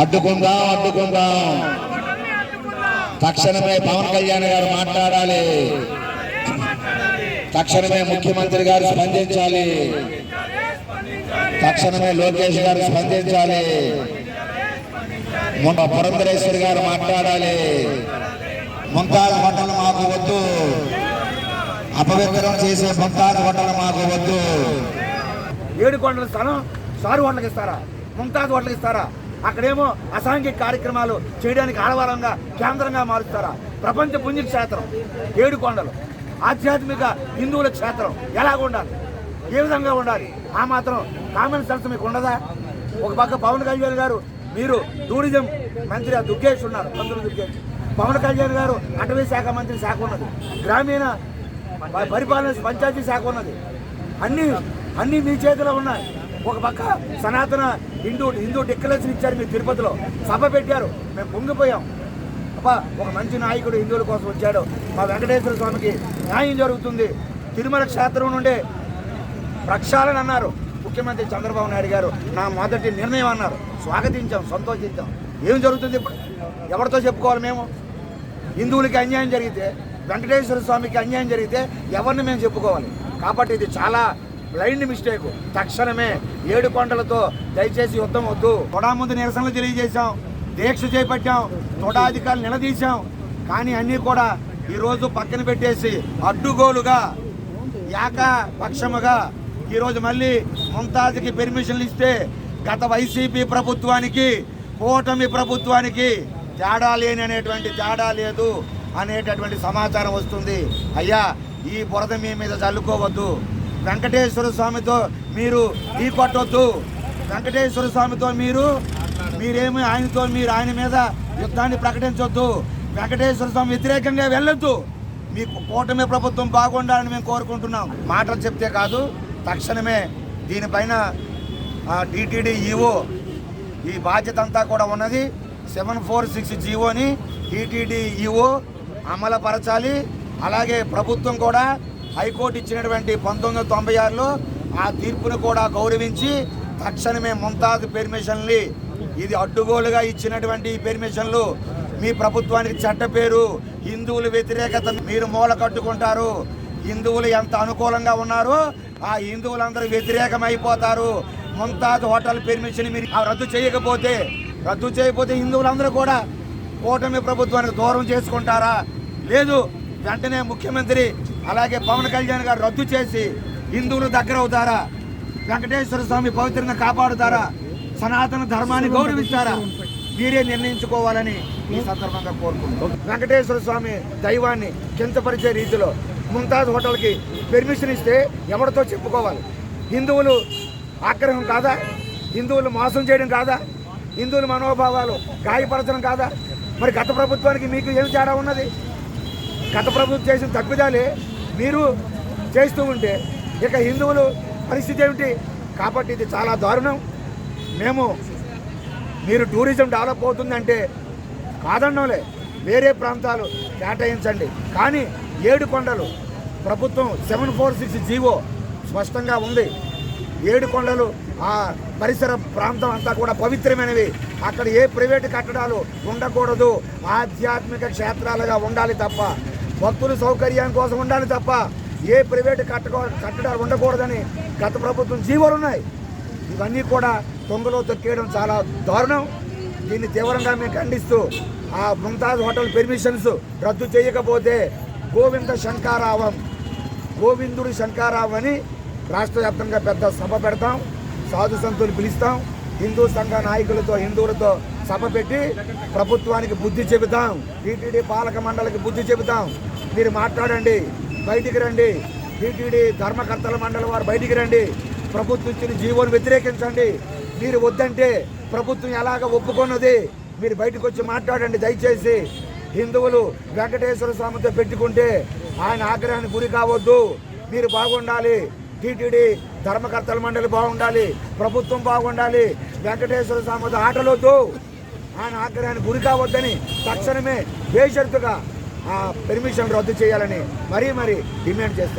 అడ్డుకుందాం అడ్డుకుందాం? తక్షణమే పవన్ కళ్యాణ్ గారు మాట్లాడాలి. తక్షణమే ముఖ్యమంత్రి గారు స్పందించాలి. తక్షణమే లోకేష్ గారు స్పందించాలి. మొన్న పురంధరేశ్వరి గారు మాట్లాడాలి. ముంతాజ్ హోటల్ మాకు వద్దు. అపవిత్రం చేసే ముంతాజ్ హోటల్ మాకు వద్దు. ఏడు కొండల స్థలం సారు హోటల్కి ఇస్తారా? ముంతాజ్ హోటల్కి ఇస్తారా? అక్కడేమో అసాంఘిక కార్యక్రమాలు చేయడానికి ఆడవారంగా కేంద్రంగా మారుస్తారా? ప్రపంచ పుణ్యక్షేత్రం ఏడు కొండలు ఆధ్యాత్మిక హిందువుల క్షేత్రం ఎలాగ ఉండాలి? ఏ విధంగా ఉండాలి? ఆ మాత్రం కామన్ సెన్స్ మీకు ఉండదా? ఒక పక్క పవన్ కళ్యాణ్ గారు మీరు టూరిజం మంత్రి దుర్గేష్ ఉన్నారు మంత్రులు దుర్గేష్. పవన్ కళ్యాణ్ గారు అటవీ శాఖ మంత్రి శాఖ ఉన్నది. గ్రామీణ పరిపాలన పంచాయతీ శాఖ ఉన్నది. అన్నీ అన్నీ మీ చేతిలో ఉన్నాయి. ఒక పక్క సనాతన హిందూ హిందూ డిక్లరేషన్ ఇచ్చారు మీరు తిరుపతిలో. సభ పెట్టారు. మేము పొంగిపోయాం. అబ్బా ఒక మంచి నాయకుడు హిందువుల కోసం వచ్చాడు. మా వెంకటేశ్వర స్వామికి న్యాయం జరుగుతుంది. తిరుమల క్షేత్రం నుండే ప్రక్షాళన అన్నారు. ముఖ్యమంత్రి చంద్రబాబు నాయుడు గారు నా మొదటి నిర్ణయం అన్నారు. స్వాగతించాం సంతోషించాం. ఏం జరుగుతుంది ఇప్పుడు? ఎవరితో చెప్పుకోవాలి మేము? హిందువులకి అన్యాయం జరిగితే వెంకటేశ్వర స్వామికి అన్యాయం జరిగితే ఎవరిని మేము చెప్పుకోవాలి? కాబట్టి ఇది చాలా బ్లైండ్ మిస్టేక్ తక్షణమే ఏడు కొండలతో దయచేసి యుద్ధం వద్దు. తొడా ముందు నిరసనలు తెలియజేశాం. దీక్ష చేపట్టాం. తొడా అధికారులు నిలదీశాం. కానీ అన్నీ కూడా ఈరోజు పక్కన పెట్టేసి అడ్డుగోలుగా ఏకపక్షముగా ఈరోజు మళ్ళీ ముంతాజ్కి పెర్మిషన్లు ఇస్తే గత వైసీపీ ప్రభుత్వానికి కూటమి ప్రభుత్వానికి తేడా లేని అనేటువంటి తేడా లేదు అనేటటువంటి సమాచారం వస్తుంది. అయ్యా ఈ బురద మీ మీద చల్లుకోవద్దు. వెంకటేశ్వర స్వామితో మీరు ఈ కొట్టొద్దు. వెంకటేశ్వర స్వామితో మీరు మీరేమి ఆయనతో మీరు ఆయన మీద యుద్ధాన్ని ప్రకటించొద్దు. వెంకటేశ్వర స్వామి వ్యతిరేకంగా వెళ్ళొద్దు. మీకు కూటమి ప్రభుత్వం బాగుండాలని మేము కోరుకుంటున్నాం. మాటలు చెప్తే కాదు తక్షణమే దీనిపైన టీటీడీ ఈఓ ఈ బాధ్యత అంతా కూడా ఉన్నది. సెవెన్ ఫోర్ సిక్స్ జీవోని టీటీడీ ఈఓ అమలుపరచాలి. అలాగే ప్రభుత్వం కూడా హైకోర్టు ఇచ్చినటువంటి పంతొమ్మిది వందల తొంభై ఆరులో ఆ తీర్పును కూడా గౌరవించి తక్షణమే ముంతాజ్ పెర్మిషన్లు ఇది అడ్డుగోలుగా ఇచ్చినటువంటి ఈ పెర్మిషన్లు మీ ప్రభుత్వానికి చట్ట పేరు హిందువుల వ్యతిరేకత మీరు మూల కట్టుకుంటారు హిందువులు ఎంత అనుకూలంగా ఉన్నారో ఆ హిందువులందరూ వ్యతిరేకమైపోతారు. ముంతాజ్ హోటల్ పెర్మిషన్ మీరు రద్దు చేయకపోతే రద్దు చేయకపోతే హిందువులందరూ కూడా కూటమి ప్రభుత్వానికి దూరం చేసుకుంటారా? లేదు వెంటనే ముఖ్యమంత్రి అలాగే పవన్ కళ్యాణ్ గారు రద్దు చేసి హిందువులు దగ్గర అవుతారా వెంకటేశ్వర స్వామి పవిత్రంగా కాపాడుతారా? సనాతన ధర్మాన్ని గౌరవిస్తారా? మీరే నిర్ణయించుకోవాలని ఈ సందర్భంగా కోరుకుంటున్నాం. వెంకటేశ్వర స్వామి దైవాన్ని కించపరిచే రీతిలో ముంతాజ్ హోటల్కి పెర్మిషన్ ఇస్తే ఎవరితో చెప్పుకోవాలి? హిందువులు ఆగ్రహం కాదా? హిందువులు మోసం చేయడం కాదా? హిందువుల మనోభావాలు గాయపరచడం కాదా? మరి గత ప్రభుత్వానికి మీకు ఏం తేడా ఉన్నది? గత ప్రభుత్వం చేసిన తప్పిదాలే మీరు చేస్తూ ఉంటే ఇక హిందువులు పరిస్థితి ఏమిటి? కాబట్టి ఇది చాలా దారుణం. మేము మీరు టూరిజం డెవలప్ అవుతుందంటే కాదండంలే. వేరే ప్రాంతాలు కేటాయించండి. కానీ ఏడు కొండలు ప్రభుత్వం సెవెన్ ఫోర్ సిక్స్ జీవో స్పష్టంగా ఉంది. ఏడు కొండలు ఆ పరిసర ప్రాంతం అంతా కూడా పవిత్రమైనవి. అక్కడ ఏ ప్రైవేటు కట్టడాలు ఉండకూడదు. ఆధ్యాత్మిక క్షేత్రాలుగా ఉండాలి తప్ప భక్తుల సౌకర్యం కోసం ఉండాలి తప్ప ఏ ప్రైవేట్ కట్టకో కట్టడాలు ఉండకూడదని గత ప్రభుత్వం జీవోలు ఉన్నాయి. ఇవన్నీ కూడా తొంగలో తొక్కేయడం చాలా దారుణం. దీన్ని తీవ్రంగా మేము ఖండిస్తూ ఆ ముంతాజ్ హోటల్ పెర్మిషన్స్ రద్దు చేయకపోతే గోవింద శంకారావం గోవిందుడు శంకారావు అని రాష్ట్ర వ్యాప్తంగా పెద్ద సభ పెడతాం సాధు సంతులు పిలుస్తాం హిందూ సంఘ నాయకులతో హిందువులతో సభ పెట్టి ప్రభుత్వానికి బుద్ధి చెబుతాం. టీటీడీ పాలక మండలికి బుద్ధి చెబుతాం. మీరు మాట్లాడండి బయటికి రండి. టీటీడీ ధర్మకర్తల మండలి వారు బయటికి రండి. ప్రభుత్వం ఇచ్చిన జీవోను వ్యతిరేకించండి. మీరు వద్దంటే ప్రభుత్వం ఎలాగ ఒప్పుకున్నది? మీరు బయటకు వచ్చి మాట్లాడండి దయచేసి. హిందువులు వెంకటేశ్వర స్వామితో పెట్టుకుంటే ఆయన ఆగ్రహానికి గురి కావద్దు. మీరు బాగుండాలి. టీటీడీ ధర్మకర్తల మండలి బాగుండాలి. ప్రభుత్వం బాగుండాలి. వెంకటేశ్వర స్వామి ఆటలొద్దు ఆయన ఆగ్రహానికి గురి కావద్దని తక్షణమే బేషరతుగా ఆ పెర్మిషన్ రద్దు చేయాలని మరీ మరీ డిమాండ్ చేస్తున్నారు